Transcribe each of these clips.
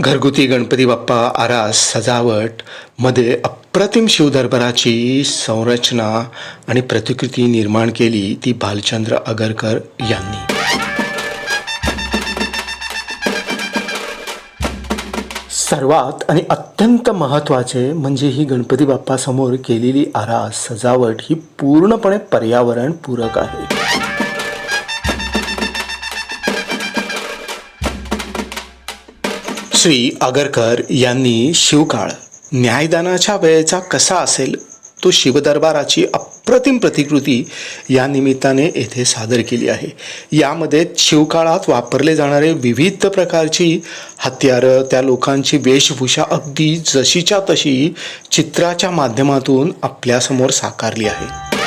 घरगुती गणपती बाप्पा आरास सजावटमध्ये अप्रतिम शिवदरबाराची संरचना आणि प्रतिकृती निर्माण केली ती भालचंद्र अगरकर यांनी. सर्वात आणि अत्यंत महत्त्वाचे म्हणजे ही गणपती बाप्पासमोर केलेली आरास सजावट ही पूर्णपणे पर्यावरणपूरक आहे. श्री आगरकर यांनी शिवकाळ न्यायदानाच्या वेळेचा कसा असेल तो शिवदरबाराची अप्रतिम प्रतिकृती या निमित्ताने येथे सादर केली आहे. यामध्ये शिवकाळात वापरले जाणारे विविध प्रकारची हत्यारं त्या लोकांची वेशभूषा अगदी जशीच्या तशी चित्राच्या माध्यमातून आपल्यासमोर साकारली आहे.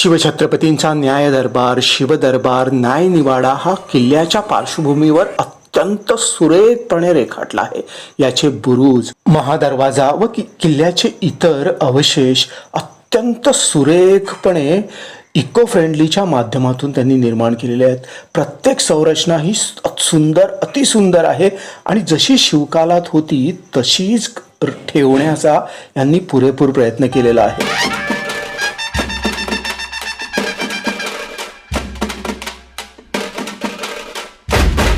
शिवछत्रपतींचा न्याय दरबार शिवदरबार न्यायनिवाडा हा किल्ल्याच्या पार्श्वभूमीवर अत्यंत सुरेखपणे रेखाटला आहे. याचे बुरुज महादरवाजा व कि- किल्ल्याचे इतर अवशेष अत्यंत सुरेखपणे इको फ्रेंडलीच्या माध्यमातून त्यांनी निर्माण केलेले आहेत. प्रत्येक संरचना ही सुंदर अतिसुंदर आहे आणि जशी शिवकालात होती तशीच ठेवण्याचा यांनी पुरेपूर प्रयत्न केलेला आहे.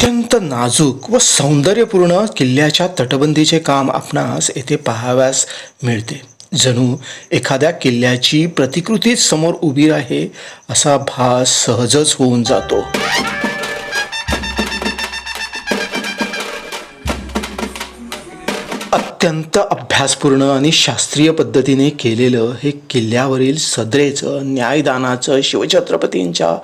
अत्यंत नाजूक व सौंदर्यपूर्ण किल्ल्याच्या तटबंदीचे काम आपणास येथे पाहाव्यास मिळते. जणू एखाद्या किल्ल्याची प्रतिकृतीच समोर उभी आहे असा भास सहजच होऊन जातो. अत्यंत अभ्यासपूर्ण आणि शास्त्रीय पद्धतीने केलेलं हे किल्ल्यावरील सदरेचं न्यायदानाचं शिवछत्रपतींच्या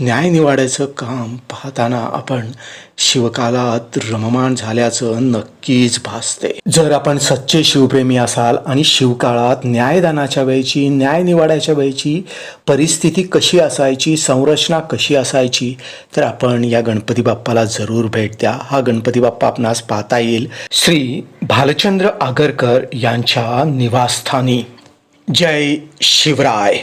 न्यायनिवाड्याचं काम पाहताना आपण शिवकालात रममाण झाल्याचं नक्कीच भासते. जर आपण सच्चे शिवप्रेमी असाल आणि शिवकाळात न्यायदानाच्या वेळची न्यायनिवाड्याच्या वेळची परिस्थिती कशी असायची संरचना कशी असायची तर आपण या गणपती बाप्पाला जरूर भेट द्या. हा गणपती बाप्पा आपणास पाहता येईल. श्री भालचंद्र आगरकर यांच्या निवासस्थानी. जय शिवराय.